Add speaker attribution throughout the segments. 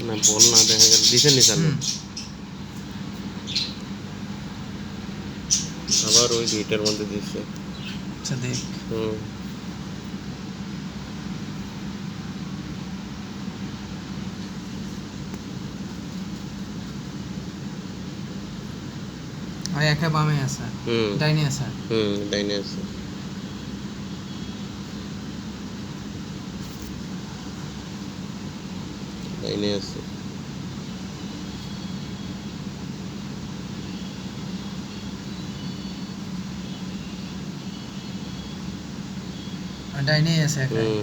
Speaker 1: না বল না দেখা গেল দিছেন নি চালু
Speaker 2: হুম
Speaker 1: আবার ওই দুইটার মধ্যে দিচ্ছে
Speaker 2: আচ্ছা দেখ
Speaker 1: হুম
Speaker 2: আর একটা বামে আছে
Speaker 1: হুম
Speaker 2: ডাইনে আছে
Speaker 1: হুম ডাইনে আছে ডাইনে আছে।
Speaker 2: আর ডাইনেই আছে
Speaker 1: হুম।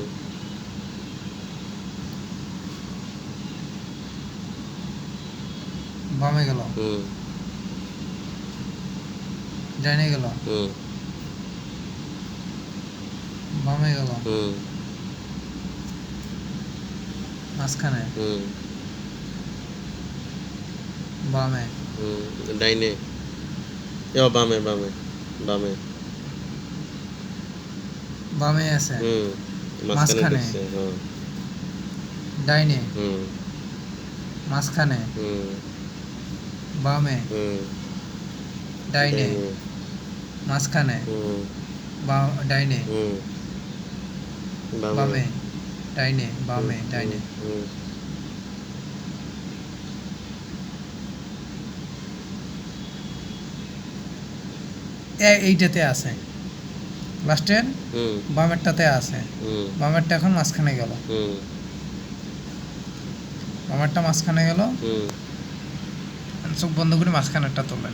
Speaker 2: বামে গেল।
Speaker 1: হুম।
Speaker 2: ডাইনে গেল।
Speaker 1: হুম।
Speaker 2: বামে গেল।
Speaker 1: হুম।
Speaker 2: মাঝখানে?
Speaker 1: হুম।
Speaker 2: বামে?
Speaker 1: হুম ডাইনে। ও বামে বামে বামে।
Speaker 2: বামে আছে?
Speaker 1: হুম মাঝখানে
Speaker 2: ডাইনে?
Speaker 1: হুম।
Speaker 2: মাঝখানে?
Speaker 1: হুম।
Speaker 2: বামে?
Speaker 1: হুম।
Speaker 2: ডাইনে? মাঝখানে?
Speaker 1: হুম।
Speaker 2: বা- ডাইনে?
Speaker 1: হুম।
Speaker 2: বামে? ডাইনে বামে ডাইনে এ- এইটাতে আছে। লাস্টের বামেরটাতে আছে। বামেরটা এখন মাঝখানে গেল। বামেরটা মাঝখানে গেল। চোখ বন্ধ করে মাঝখানেরটা তোলে